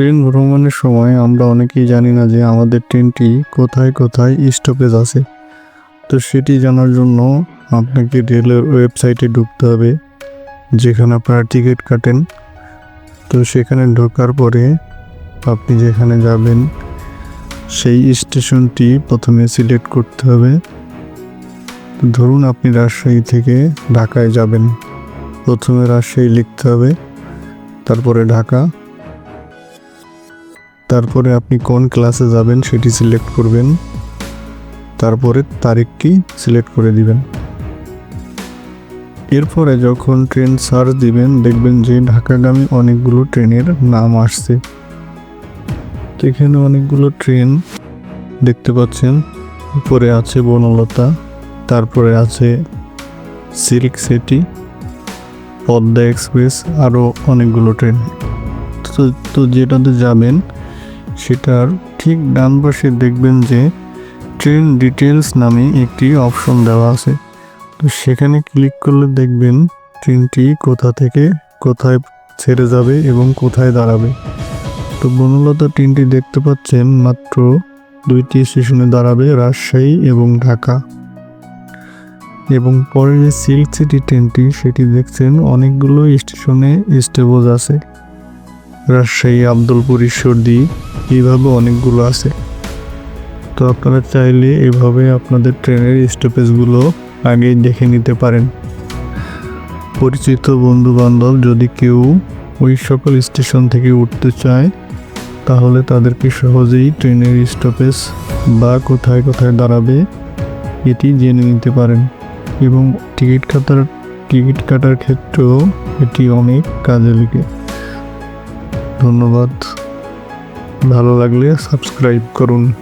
Train ভ্রমণের সময় আমরা অনেকেই জানি না যে আমাদের ট্রেনটি কোথায় কোথায় স্টপেজ আছে। তো সেটি জানার জন্য আপনাকে রেলের ওয়েবসাইটে ঢুকতে হবে, যেখানে আপনারা টিকিট কাটেন। তো সেখানে ঢোকার পরে আপনি যেখানে যাবেন, সেই স্টেশনটি প্রথমে সিলেক্ট করতে হবে। ধরুন আপনি রাজশাহী থেকে ঢাকায় যাবেন। প্রথমে রাজশাহী লিখতে হবে, তারপরে ঢাকা। তারপরে আপনি কোন ক্লাসে যাবেন সেটি সিলেক্ট করবেন। তারপরে তারিখটি সিলেক্ট করে দিবেন। এরপরে যখন ট্রেন সার্চ দিবেন, দেখবেন যে ঢাকাগামী অনেকগুলো ট্রেনের নাম আসছে। তো এখানে অনেকগুলো ট্রেন দেখতে পাচ্ছেন। উপরে আছে বনলতা, তারপরে আছে সিল্ক সিটি, পদ্মা এক্সপ্রেস আরও অনেকগুলো ট্রেন তো যেটাতে যাবেন সেটার ঠিক ডান পাশে দেখবেন যে ট্রেন ডিটেলস নামে একটি অপশন দেওয়া আছে। তো সেখানে ক্লিক করলে দেখবেন ট্রেনটি কোথা থেকে কোথায় ছেড়ে যাবে এবং কোথায় দাঁড়াবে। তো বনলতা ট্রেনটি দেখতে পাচ্ছেন মাত্র দুইটি স্টেশনে দাঁড়াবে, রাজশাহী এবং ঢাকা। এবং পরে যে সিল্ক সিটি ট্রেনটি সেটি দেখছেন অনেকগুলো স্টেশনে স্টেবজ আছে। রাজশাহী, আব্দুলপুর, ঈশ্বরদী, এইভাবে অনেকগুলো আছে। তো আপনারা চাইলে এভাবে আপনাদের ট্রেনের স্টপেজগুলো আগেই দেখে নিতে পারেন। পরিচিত বন্ধু বান্ধব যদি কেউ ওই সকল স্টেশন থেকে উঠতে চায়, তাহলে তাদেরকে সহজেই ট্রেনের স্টপেজ বা কোথায় কোথায় দাঁড়াবে, এটি জেনে নিতে পারেন। এবং টিকিট কাটার টিকিট কাটার ক্ষেত্রেও এটি অনেক কাজে লাগে। ধন্যবাদ। ভালো লাগলে সাবস্ক্রাইব করুন।